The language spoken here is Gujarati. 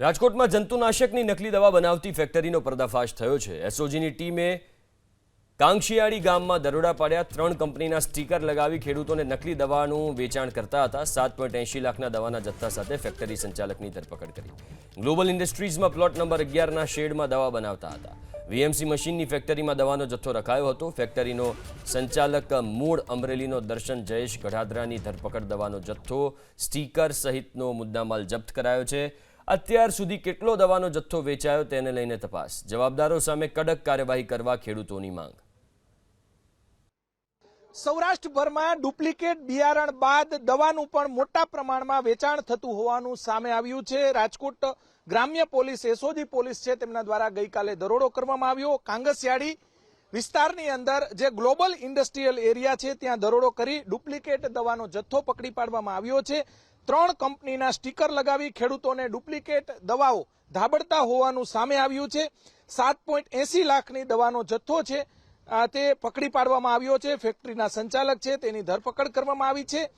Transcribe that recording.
રાજકોટમાં જંતુનાશકની નકલી દવા બનાવતી ફેક્ટરીનો પર્દાફાશ થયો છે. એસઓજીની ટીમે કાંગશિયાળી ગામમાં દરોડા પાડ્યા. ત્રણ કંપનીના સ્ટીકર લગાવી ખેડૂતોને નકલી દવાનું વેચાણ કરતા હતા. સાત પોઈન્ટ એંશી લાખના દવાના જથ્થા સાથે ફેક્ટરી સંચાલકની ધરપકડ કરી. ગ્લોબલ ઇન્ડસ્ટ્રીઝમાં પ્લોટ નંબર અગિયારના શેડમાં દવા બનાવતા હતા. વીએમસી મશીનની ફેક્ટરીમાં દવાનો જથ્થો રખાયો હતો. ફેક્ટરીનો સંચાલક મૂળ અમરેલીનો દર્શન જયેશ ગઢાદરાની ધરપકડ દવાનો જથ્થો સ્ટીકર સહિતનો મુદ્દામાલ જપ્ત કરાયો છે. અત્યાર સુધી કેટલો દવાનો જથ્થો વેચાયો તેને લઈને તપાસ. જવાબદારો સામે કડક કાર્યવાહી કરવા ખેડૂતોની માંગ. સૌરાષ્ટ્રભરમાં ડુપ્લિકેટ બિયારણ બાદ દવાનું પણ મોટા પ્રમાણમાં વેચાણ થતું હોવાનું સામે આવ્યું છે. રાજકોટ ગ્રામ્ય પોલીસ, એસઓજી પોલીસ છે, તેમના દ્વારા ગઈકાલે દરોડો કરવામાં આવ્યો. કાંગસિયાળી વિસ્તારની અંદર જે ગ્લોબલ ઇન્ડસ્ટ્રીયલ એરિયા છે, ત્યાં દરોડો કરી ડુપ્લિકેટ દવાનો જથ્થો પકડી પાડવામાં આવ્યો છે. ત્રણ કંપનીના સ્ટીકર લગાવી ખેડૂતોને ડુપ્લિકેટ દવાઓ ધાબડતા હોવાનું સામે આવ્યું છે. સાત પોઈન્ટ એસી લાખની દવાનો જથ્થો છે. તે પકડી પાડવામાં આવ્યો છે. ફેક્ટરીના સંચાલક છે. તેની ધરપકડ કરવામાં આવી છે.